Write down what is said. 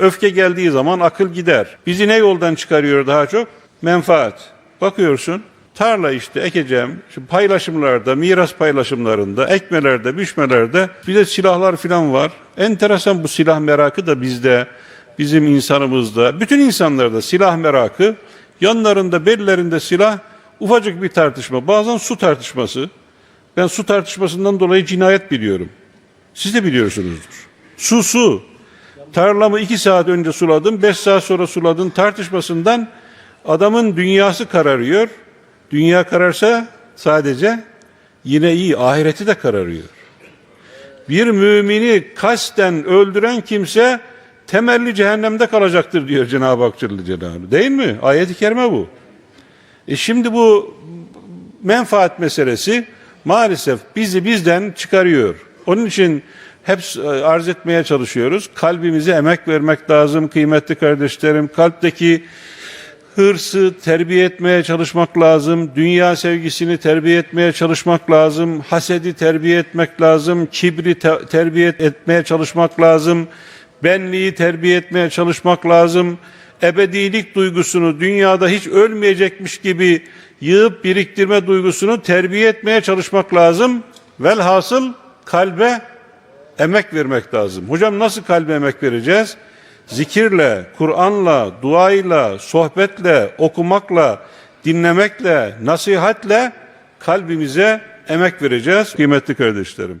Öfke geldiği zaman akıl gider. Bizi ne yoldan çıkarıyor daha çok? Menfaat. Bakıyorsun tarla işte ekeceğim. Şimdi paylaşımlarda, miras paylaşımlarında, ekmelerde, biçmelerde bize silahlar falan var. Enteresan bu silah merakı da bizde, bizim insanımızda, bütün insanlarda silah merakı. Yanlarında, bellerinde silah, ufacık bir tartışma. Bazen su tartışması. Ben su tartışmasından dolayı cinayet biliyorum. Siz de biliyorsunuzdur. Su su. Tarlamı iki saat önce suladım, beş saat sonra suladım tartışmasından adamın dünyası kararıyor. Dünya kararsa sadece yine iyi, ahireti de kararıyor. Bir mümini kasten öldüren kimse temelli cehennemde kalacaktır diyor Cenab-ı Hak Celle Celaluhu. Değil mi? Ayet-i kerime bu. E şimdi bu menfaat meselesi maalesef bizi bizden çıkarıyor. Onun için hep e, arz etmeye çalışıyoruz. Kalbimize emek vermek lazım kıymetli kardeşlerim. Kalpteki hırsı terbiye etmeye çalışmak lazım. Dünya sevgisini terbiye etmeye çalışmak lazım. Hasedi terbiye etmek lazım. Kibri te- terbiye etmeye çalışmak lazım. Benliği terbiye etmeye çalışmak lazım. Ebedilik duygusunu dünyada hiç ölmeyecekmiş gibi yığıp biriktirme duygusunu terbiye etmeye çalışmak lazım. Velhasıl kalbe emek vermek lazım. Hocam nasıl kalbe emek vereceğiz? Zikirle, Kur'an'la, duayla, sohbetle, okumakla, dinlemekle, nasihatle kalbimize emek vereceğiz kıymetli kardeşlerim.